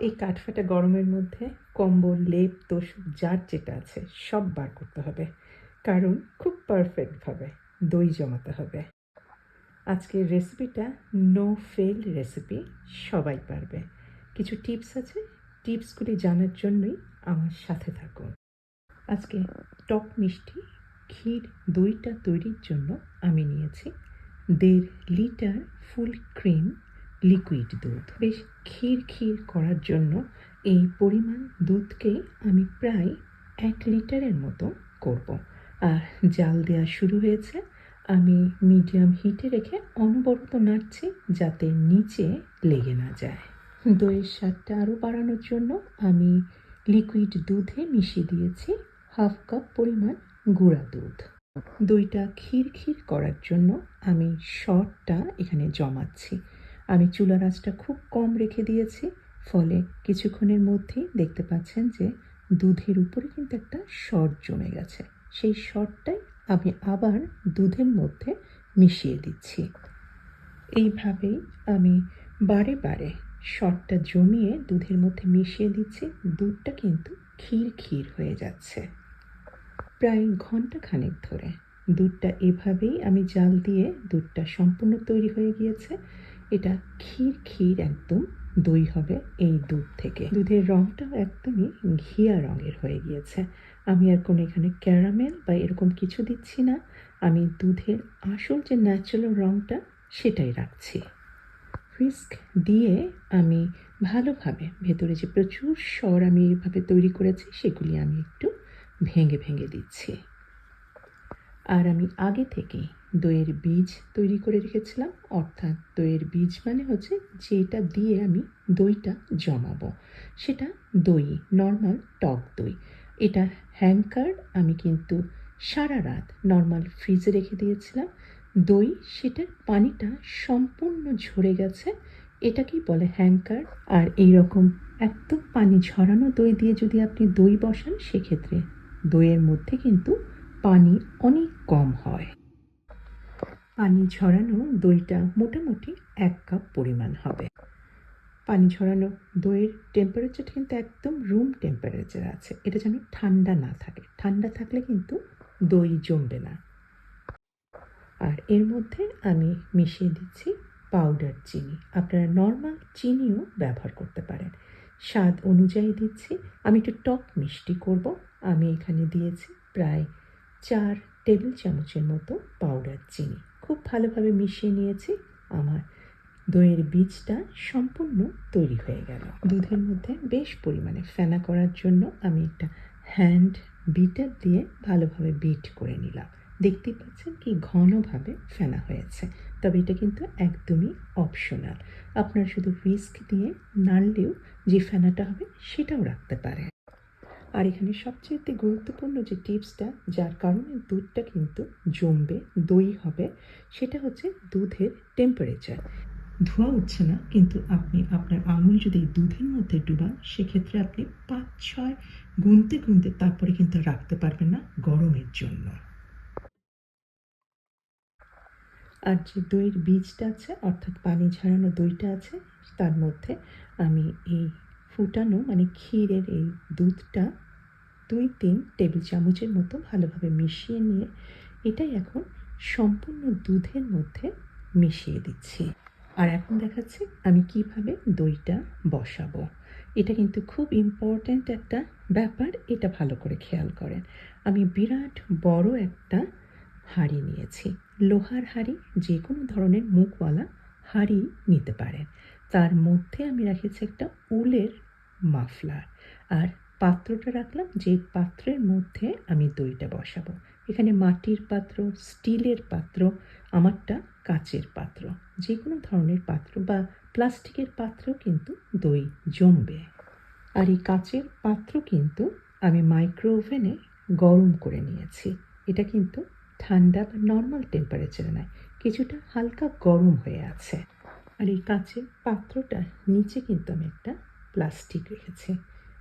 এই কাঠফাটা গরমের মধ্যে কম্বল, লেপ, তোষক, যার যেটা আছে সব বার করতে হবে। কারণ খুব পারফেক্টভাবে দই জমাতে হবে। আজকের রেসিপিটা নো ফেল রেসিপি সবাই পারবে। কিছু টিপস আছে? টিপসগুলি জানার জন্যই আমার সাথে থাকুন। আজকে টক মিষ্টি ক্ষীর দইটা তৈরির জন্য আমি নিয়েছি। দেড় লিটার ফুল ক্রিম লিকুইড দুধ। বেশ ক্ষীর ক্ষীর করার জন্য এই পরিমাণ দুধকে আমি প্রায় এক লিটারের মতো করব। আর জাল দেওয়া শুরু হয়েছে। আমি মিডিয়াম হিটে রেখে অনবরত নাড়ছি যাতে নিচে লেগে না যায়। দইয়ের স্বাদটা আরও বাড়ানোর জন্য আমি লিকুইড দুধে মিশিয়ে দিয়েছি হাফ কাপ পরিমাণ গুঁড়া দুধ। দইটা ক্ষীর ক্ষীর করার জন্য আমি শর্টটা এখানে জমাচ্ছি। আমি চুলা আঁচটা খুব কম রেখে দিয়েছি, ফলে কিছুক্ষণের মধ্যেই দেখতে পাচ্ছেন যে দুধের উপরে কিন্তু একটা শর্ট জমে গেছে। সেই শর্টটাই আমি আবার দুধের মধ্যে মিশিয়ে দিচ্ছি। এইভাবেই আমি বারে বারে শর্টটা জমিয়ে দুধের মধ্যে মিশিয়ে দিচ্ছি, দুধটা কিন্তু ক্ষীর ক্ষীর হয়ে যাচ্ছে। প্রায় ঘণ্টা খানেক ধরে দুধটা এভাবেই আমি জাল দিয়ে দুধটা সম্পূর্ণ তৈরি হয়ে গিয়েছে। এটা ক্ষীর ক্ষীর একদম দই হবে এই দুধ থেকে। দুধের রঙটাও একদমই ঘিয়া রঙের হয়ে গিয়েছে। আমি আর কোনো এখানে ক্যারামেল বা এরকম কিছু দিচ্ছি না। আমি দুধের আসল যে ন্যাচারাল রঙটা সেটাই রাখছি। রিস্ক দিয়ে আমি ভালোভাবে ভেতরে যে প্রচুর স্বর আমি এইভাবে তৈরি করেছি, সেগুলি আমি একটু ভেঙে ভেঙে দিচ্ছি। আর আমি আগে থেকেই দইয়ের বীজ তৈরি করে রেখেছিলাম, অর্থাৎ দইয়ের বীজ মানে হচ্ছে যেটা দিয়ে আমি দইটা জমাবো। সেটা দই নর্মাল টক দই। এটা হ্যাঙ্কার আমি কিন্তু সারা রাত নর্মাল ফ্রিজে রেখে দিয়েছিলাম। দই, সেটার পানিটা সম্পূর্ণ ঝরে গেছে, এটাকেই বলে হ্যাঙ্কার। আর এই রকম একদম পানি ঝরানো দই দিয়ে যদি আপনি দই বসান, সেক্ষেত্রে দইয়ের মধ্যে কিন্তু পানি অনেক কম হয়। পানি ঝরানো দইটা মোটামুটি এক কাপ পরিমাণ হবে। পানি ঝরানো দইয়ের টেম্পারেচার কিন্তু একদম রুম টেম্পারেচার আছে। এটা যেন ঠান্ডা না থাকে। ঠান্ডা থাকলে কিন্তু দই জমবে না। আর এর মধ্যে আমি মিশিয়ে দিচ্ছি পাউডার চিনি। আপনারা নর্মাল চিনিও ব্যবহার করতে পারেন। স্বাদ অনুযায়ী দিচ্ছি। আমি একটু টক মিষ্টি করব। আমি এখানে দিয়েছি প্রায় চার টেবিল চামচের মতো পাউডার চিনি। খুব ভালোভাবে মিশিয়ে নিয়েছি। আমার দইয়ের বীজটা সম্পূর্ণ তৈরি হয়ে গেল। দুধের মধ্যে বেশ পরিমাণে ফেনা করার জন্য আমি একটা হ্যান্ড বিটার দিয়ে ভালোভাবে বিট করে নিলাম। দেখতেই পাচ্ছেন কি ঘনভাবে ফেনা হয়েছে। তবে এটা কিন্তু একদমই অপশনাল আপনার শুধু রিস্ক দিয়ে নাড়লেও যে ফেনাটা হবে সেটাও রাখতে পারেন। আর এখানে সবচেয়ে গুরুত্বপূর্ণ যে টিপসটা, যার কারণে দুধটা কিন্তু জমবে, দই হবে, সেটা হচ্ছে দুধের টেম্পারেচার ধোয়া উঠছে না, কিন্তু আপনি আপনার আঙুল যদি দুধের মধ্যে ডুবান, সেক্ষেত্রে আপনি পাঁচ ছয় গুনতে গুনতে তারপরে কিন্তু রাখতে পারবেন না গরমের জন্য। আর যে দইয়ের বীজটা আছে, অর্থাৎ পানি ঝরানো দইটা আছে, তার মধ্যে আমি এই ফুটানো মানে ক্ষীরের এই দুধটা দুই তিন টেবিল চামচের মতো ভালোভাবে মিশিয়ে নিয়ে এটাই এখন সম্পূর্ণ দুধের মধ্যে মিশিয়ে দিচ্ছি। আর এখন দেখাচ্ছি আমি কীভাবে দইটা বসাবো। এটা কিন্তু খুব ইম্পর্ট্যান্ট একটা ব্যাপার, এটা ভালো করে খেয়াল করেন। আমি বিরাট বড় একটা হাঁড়ি নিয়েছি। লোহার হাঁড়ি যে কোনো ধরনের মুখওয়ালা হাঁড়ি নিতে পারেন। তার মধ্যে আমি রেখেছি একটা উলের মাফলার আর পাত্রটা রাখলাম, যে পাত্রের মধ্যে আমি দইটা বসাবো। এখানে মাটির পাত্র, স্টিলের পাত্র, আমারটা কাচের পাত্র। যে কোনো ধরনের পাত্র বা প্লাস্টিকের পাত্র কিন্তু দই জমবে। আর এই কাচের পাত্র কিন্তু আমি মাইক্রো ওভেনে গরম করে নিয়েছি। এটা কিন্তু ঠান্ডা বা নর্মাল টেম্পারেচারে নয়, কিছুটা হালকা গরম হয়ে আছে। আর এই কাচের পাত্রটার নিচে কিন্তু আমি একটা প্লাস্টিক রেখেছি।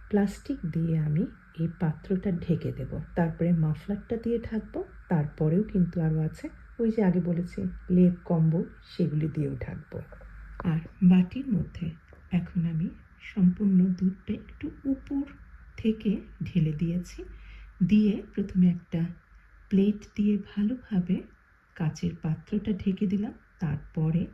প্লাস্টিক দিয়ে আমি এই পাত্রটা ঢেকে দেব। তারপরে মাফলারটা দিয়ে ঢাকবো। তারপরেও কিন্তু আরও আছে। ওই যে আগে বলেছি, লেপ, কম্বল, সেগুলি দিয়েও ঢাকবো। আর বাটির মধ্যে এখন আমি সম্পূর্ণ দুধটা একটু উপর থেকে ঢেলে দিয়েছি। দিয়ে প্রথমে একটা প্লেট দিয়ে ভালোভাবে কাচের পাত্রটা ঢেকে দিলাম। তারপরে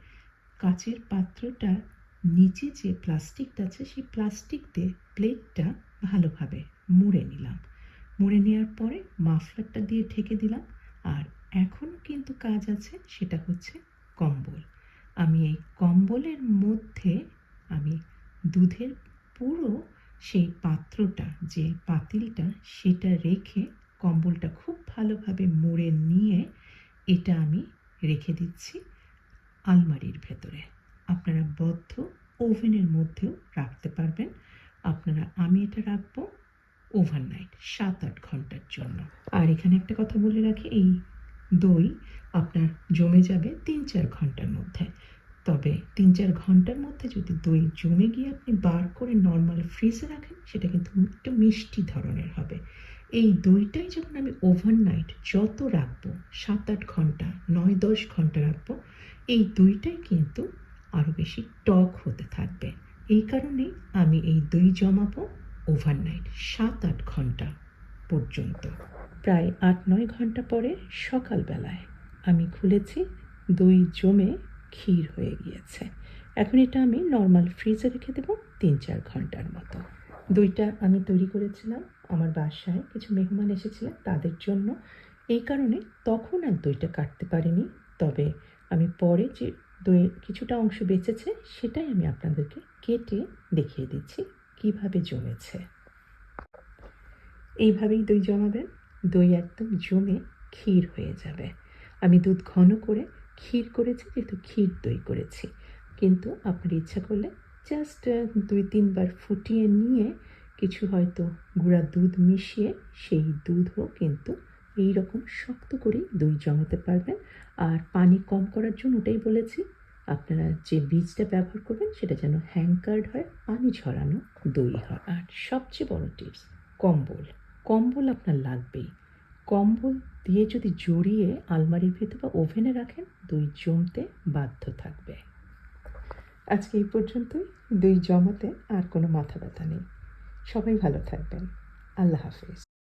কাচের পাত্রটা নিচে যে প্লাস্টিকটা আছে, সেই প্লাস্টিক দিয়ে প্লেটটা ভালোভাবে মুড়ে নিলাম। মুড়ে নেওয়ার পরে মাফলারটা দিয়ে ঢেকে দিলাম। আর এখনও কিন্তু কাজ আছে, সেটা হচ্ছে কম্বল। আমি এই কম্বলের মধ্যে আমি দুধের পুরো সেই পাত্রটা, যে পাতিলটা, সেটা রেখে কম্বলটা খুব ভালোভাবে মুড়ে নিয়ে এটা আমি রেখে দিচ্ছি আলমারির ভেতরে। আপনারা বদ্ধ ওভেনের মধ্যেও রাখতে পারবেন। আপনারা আমি এটা রাখব ওভারনাইট সাত আট ঘণ্টার জন্য। আর এখানে একটা কথা বলে রাখি, এই দই আপনার জমে যাবে তিন চার ঘণ্টার মধ্যে। তবে তিন চার ঘণ্টার মধ্যে যদি দই জমে গিয়ে আপনি বার করে নর্মাল ফ্রিজে রাখেন, সেটা কিন্তু একটু মিষ্টি ধরনের হবে। এই দইটাই যখন আমি ওভারনাইট যত রাখব সাত আট ঘণ্টা নয় দশ ঘণ্টা রাখব, এই দইটাই কিন্তু আরও বেশি টক হতে থাকবে। এই কারণেই আমি এই দই জমাবো ওভারনাইট সাত আট ঘণ্টা পর্যন্ত। প্রায় আট নয় ঘণ্টা পরে সকালবেলায় আমি খুলেছি, দই জমে ক্ষীর হয়ে গিয়েছে। এখন এটা আমি নর্মাল ফ্রিজে রেখে দেবো তিন চার ঘণ্টার মতো। দইটা আমি তৈরি করেছিলাম, আমার বাসায় কিছু মেহমান এসেছিলেন তাদের জন্য। এই কারণে তখন আর দইটা কাটতে পারিনি, তবে আমি পরে যে দইয়ের কিছুটা অংশ বেঁচেছে, সেটাই আমি আপনাদেরকে কেটে দেখিয়ে দিচ্ছি, কীভাবে জমেছে। এইভাবেই দই জমাবেন, দই একদম জমে ক্ষীর হয়ে যাবে। আমি দুধ ঘন করে ক্ষীর করেছি, যেহেতু ক্ষীর দই করেছি। কিন্তু আপনার ইচ্ছা করলে জাস্ট দুই তিনবার ফুটিয়ে নিয়ে কিছু হয়তো গুঁড়া দুধ মিশিয়ে সেই দুধও কিন্তু এই রকম শক্ত করেই দই জমাতে পারবেন। আর পানি কম করার জন্য ওটাই বলেছি, আপনারা যে বীজটা ব্যবহার করবেন সেটা যেন হ্যাঙ্কার্ড হয়, পানি ঝরানো দই হয়। আর সবচেয়ে বড় টিপস, কম্বল। কম্বল আপনার লাগবেই। কম্বল দিয়ে যদি জড়িয়ে আলমারির ভেতর বা ওভেনে রাখেন, দই জমতে বাধ্য থাকবে। আজকে এই পর্যন্তই। দই জমাতে আর কোনো মাথা ব্যথা নেই। সবাই ভালো থাকবেন। আল্লাহ হাফিজ।